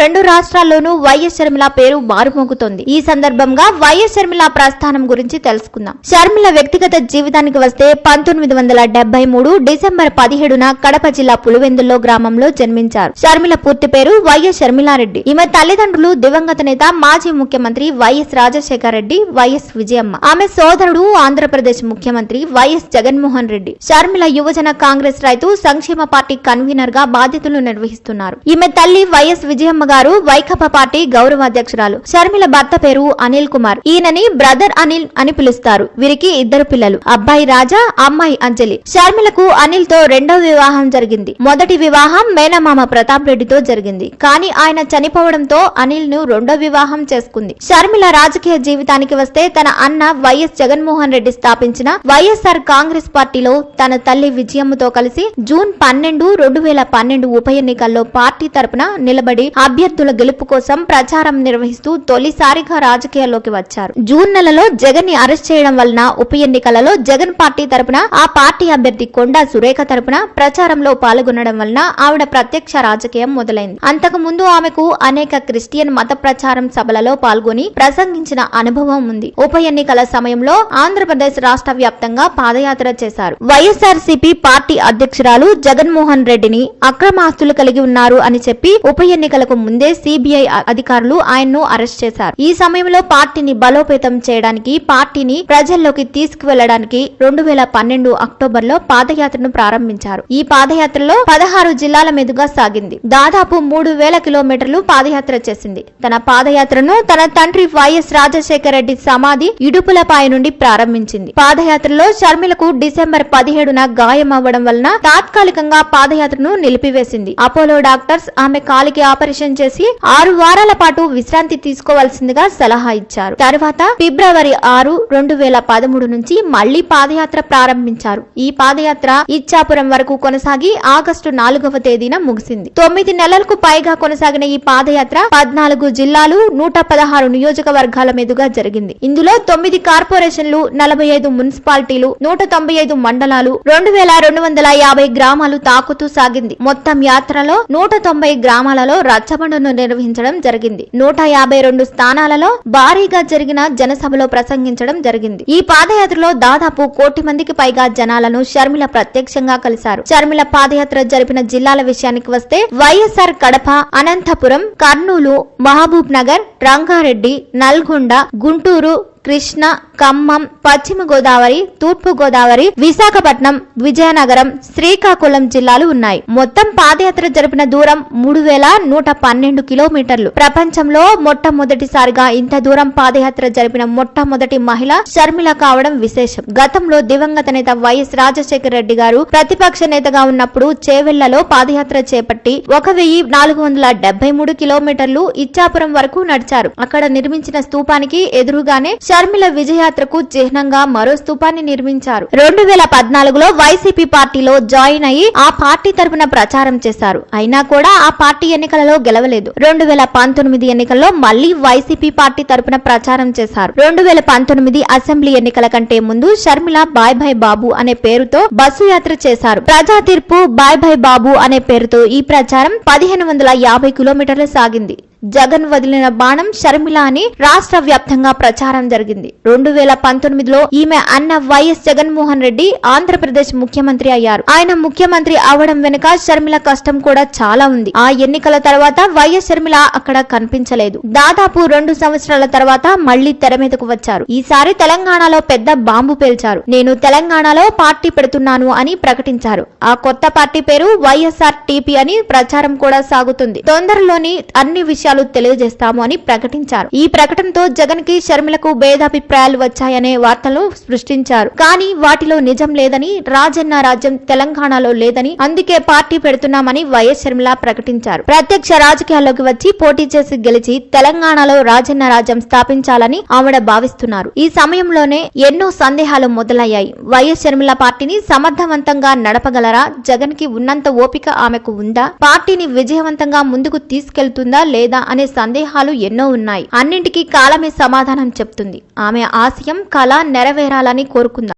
రెండు రాష్ట్రాల్లోనూ వైఎస్ షర్మిల పేరు మారుమోగుతోంది. ఈ సందర్భంగా వైఎస్ షర్మిల ప్రస్థానం గురించి తెలుసుకుందాం. షర్మిల వ్యక్తిగత జీవితానికి వస్తే పంతొమ్మిది వందల డెబ్బై మూడు డిసెంబర్ పదిహేడున కడప జిల్లా పులివెందుల్లో గ్రామంలో జన్మించారు. షర్మిల పూర్తి పేరు వైఎస్ షర్మిలారెడ్డి ఈమె తల్లిదండ్రులు దివంగత నేత మాజీ ముఖ్యమంత్రి వైఎస్ రాజశేఖర రెడ్డి వైఎస్ విజయమ్మ. ఆమె సోదరుడు ఆంధ్రప్రదేశ్ ముఖ్యమంత్రి వైఎస్ జగన్మోహన్ రెడ్డి. షర్మిల యువజన కాంగ్రెస్ రైతు సంక్షేమ పార్టీ కన్వీనర్గా బాధ్యతలు నిర్వహిస్తున్నారు. ఈమె తల్లి వైఎస్ విజయమ్మ గారు వైకపా పార్టీ గౌరవ అధ్యక్షురాలు. షర్మిల భర్త పేరు అనిల్ కుమార్. ఈయనని బ్రదర్ అనిల్ అని పిలుస్తారు. వీరికి ఇద్దరు పిల్లలు. అబ్బాయి రాజా అమ్మాయి అంజలి. షర్మిలకు అనిల్తో రెండవ వివాహం జరిగింది. మొదటి వివాహం మేనమామ ప్రతాప్ రెడ్డితో జరిగింది. కానీ ఆయన చనిపోవడంతో అనిల్ను రెండో వివాహం చేసుకుంది. షర్మిల రాజకీయ జీవితానికి వస్తే తన అన్న వైఎస్ జగన్మోహన్ రెడ్డి స్థాపించిన వైఎస్ఆర్ కాంగ్రెస్ పార్టీలో తన తల్లి విజయమ్మతో కలిసి జూన్ పన్నెండు రెండు వేల పన్నెండు ఉప ఎన్నికల్లో పార్టీ తరపున నిలబడి అభ్యర్థుల గెలుపు కోసం ప్రచారం నిర్వహిస్తూ తొలిసారిగా రాజకీయాల్లోకి వచ్చారు. జూన్ నెలలో జగన్ని అరెస్ట్ చేయడం వలన ఉప ఎన్నికలలో జగన్ పార్టీ తరపున ఆ పార్టీ అభ్యర్థి కొండా సురేఖ తరపున ప్రచారంలో పాల్గొనడం వలన ఆవిడ ప్రత్యక్ష రాజకీయం మొదలైంది. అంతకు ముందు ఆమెకు అనేక క్రిస్టియన్ మత ప్రచారం సభలలో పాల్గొని ప్రసంగించిన అనుభవం ఉంది. ఉప ఎన్నికల సమయంలో ఆంధ్రప్రదేశ్ రాష్ట్ర వ్యాప్తంగా పాదయాత్ర చేశారు. వైఎస్ఆర్సీపీ పార్టీ అధ్యక్షురాలు జగన్మోహన్ రెడ్డిని అక్రమాస్తులు కలిగి ఉన్నారు అని చెప్పి ఉప ఎన్నికలకు ముందే సిబిఐ అధికారులు ఆయన్ను అరెస్ట్ చేశారు. ఈ సమయంలో పార్టీని బలోపేతం చేయడానికి పార్టీని ప్రజల్లోకి తీసుకువెళ్ళడానికి రెండు వేల పన్నెండు అక్టోబర్లో పాదయాత్రను ప్రారంభించారు. ఈ పాదయాత్రలో పదహారు జిల్లాల మీదుగా సాగింది. దాదాపు మూడు వేల కిలోమీటర్లు పాదయాత్ర చేసింది. తన పాదయాత్రను తన తండ్రి వైఎస్ రాజశేఖర రెడ్డి సమాధి ఇడుపులపాయ నుండి ప్రారంభించింది. పాదయాత్రలో షర్మిలకు డిసెంబర్ పదిహేడున గాయం అవ్వడం వలన తాత్కాలికంగా పాదయాత్రను నిలిపివేసింది. అపోలో డాక్టర్స్ ఆమె కాలికి ఆపరేషన్ చేసి ఆరు వారాల పాటు విశ్రాంతి తీసుకోవాల్సిందిగా సలహా ఇచ్చారు. తర్వాత ఫిబ్రవరి ఆరు రెండు వేల పదమూడు నుంచి మళ్ళీ పాదయాత్ర ప్రారంభించారు. ఈ పాదయాత్ర ఇచ్చాపురం వరకు కొనసాగి ఆగస్టు నాలుగవ తేదీన ముగిసింది. తొమ్మిది నెలలకు పైగా కొనసాగిన ఈ పాదయాత్ర పద్నాలుగు జిల్లాలు నూట పదహారు నియోజకవర్గాల మీదుగా జరిగింది. ఇందులో తొమ్మిది కార్పొరేషన్లు నలభై ఐదు మున్సిపాలిటీలు నూట తొంభై ఐదు మండలాలు రెండు వేల రెండు వందల యాభై గ్రామాలు తాకుతూ సాగింది. మొత్తం యాత్రలో నూట తొంభై గ్రామాలలో రచ్చబండను నిర్వహించడం జరిగింది. నూట యాభై రెండు స్థానాలలో భారీగా జరిగిన జనసభలో ప్రసంగించడం జరిగింది. ఈ పాదయాత్రలో దాదాపు కోటి మందికి పైగా జనాలను షర్మిల ప్రత్యక్షంగా కలిశారు. షర్మిల పాదయాత్ర జరిపిన జిల్లాల విషయానికి వస్తే వైఎస్ఆర్ కడప అనంతపురం కర్నూలు మహబూబ్ నగర్ రంగారెడ్డి నల్గొండ గుంటూరు కృష్ణ ఖమ్మం పశ్చిమ గోదావరి తూర్పు గోదావరి విశాఖపట్నం విజయనగరం శ్రీకాకుళం జిల్లాలు ఉన్నాయి. మొత్తం పాదయాత్ర జరిపిన దూరం మూడు వేల నూట పన్నెండు కిలోమీటర్లు. ప్రపంచంలో మొట్టమొదటిసారిగా ఇంత దూరం పాదయాత్ర జరిపిన మొట్టమొదటి మహిళ షర్మిల కావడం విశేషం. గతంలో దివంగత నేత వైఎస్ రాజశేఖర రెడ్డి గారు ప్రతిపక్ష నేతగా ఉన్నప్పుడు చేవెళ్ళలో పాదయాత్ర చేపట్టి ఒక వెయ్యి నాలుగు వందల డెబ్బై మూడు కిలోమీటర్లు ఇచ్చాపురం వరకు నడిచారు. అక్కడ నిర్మించిన స్తూపానికి ఎదురుగానే షర్మిల విజయ పాదయాత్రకు చిహ్నంగా మరో స్తూపాన్ని నిర్మించారు. రెండు వేల పద్నాలుగులో వైసీపీ పార్టీలో జాయిన్ అయ్యి ఆ పార్టీ తరపున ప్రచారం చేశారు. అయినా కూడా ఆ పార్టీ ఎన్నికలలో గెలవలేదు. రెండు వేల పంతొమ్మిది ఎన్నికల్లో మళ్ళీ వైసీపీ పార్టీ తరపున ప్రచారం చేశారు. రెండు వేల పంతొమ్మిది అసెంబ్లీ ఎన్నికల కంటే ముందు షర్మిల బాయ్ భాయ్ బాబు అనే పేరుతో బస్సు యాత్ర చేశారు. ప్రజా తీర్పు బాయ్ భాయ్ బాబు అనే పేరుతో ఈ ప్రచారం పదిహేను వందల యాభై కిలోమీటర్లు సాగింది. జగన్ వదిలిన బాణం షర్మిల అని రాష్ట్ర వ్యాప్తంగా ప్రచారం జరిగింది. రెండు వేల పంతొమ్మిదిలో ఈమె అన్న వైఎస్ జగన్మోహన్ రెడ్డి ఆంధ్రప్రదేశ్ ముఖ్యమంత్రి అయ్యారు. ఆయన ముఖ్యమంత్రి అవడం వెనుక షర్మిల కష్టం కూడా చాలా ఉంది. ఆ ఎన్నికల తర్వాత వైఎస్ షర్మిల అక్కడ కనిపించలేదు. దాదాపు రెండు సంవత్సరాల తర్వాత మళ్ళీ తెర మీదకు వచ్చారు. ఈసారి తెలంగాణలో పెద్ద బాంబు పేల్చారు. నేను తెలంగాణలో పార్టీ పెడుతున్నాను అని ప్రకటించారు. ఆ కొత్త పార్టీ పేరు వైఎస్ఆర్ టీపీ అని ప్రచారం కూడా సాగుతుంది. తొందరలోని అన్ని విషయాలు తెలియజేస్తాము అని ప్రకటించారు. ఈ ప్రకటనతో జగన్కి షర్మిలకు భేదాభిప్రాయాలు వచ్చాయనే వార్తలు సృష్టించారు. కానీ వాటిలో నిజం లేదని రాజన్న రాజ్యం తెలంగాణలో లేదని అందుకే పార్టీ పెడుతున్నామని వైఎస్ షర్మిల ప్రకటించారు. ప్రత్యక్ష రాజకీయాల్లోకి వచ్చి పోటీ చేసి గెలిచి తెలంగాణలో రాజన్న రాజ్యం స్థాపించాలని ఆవిడ భావిస్తున్నారు. ఈ సమయంలోనే ఎన్నో సందేహాలు మొదలయ్యాయి. వైఎస్ షర్మిల పార్టీని సమర్థవంతంగా నడపగలరా? జగన్కి ఉన్నంత ఓపిక ఆమెకు ఉందా? పార్టీని విజయవంతంగా ముందుకు తీసుకెళ్తుందా లేదా అనే సందేహాలు ఎన్నో ఉన్నాయి. అన్నింటికీ కాలమే సమాధానం చెప్తుంది. ఆమె ఆశయం కళ నెరవేరాలని కోరుకుందాం.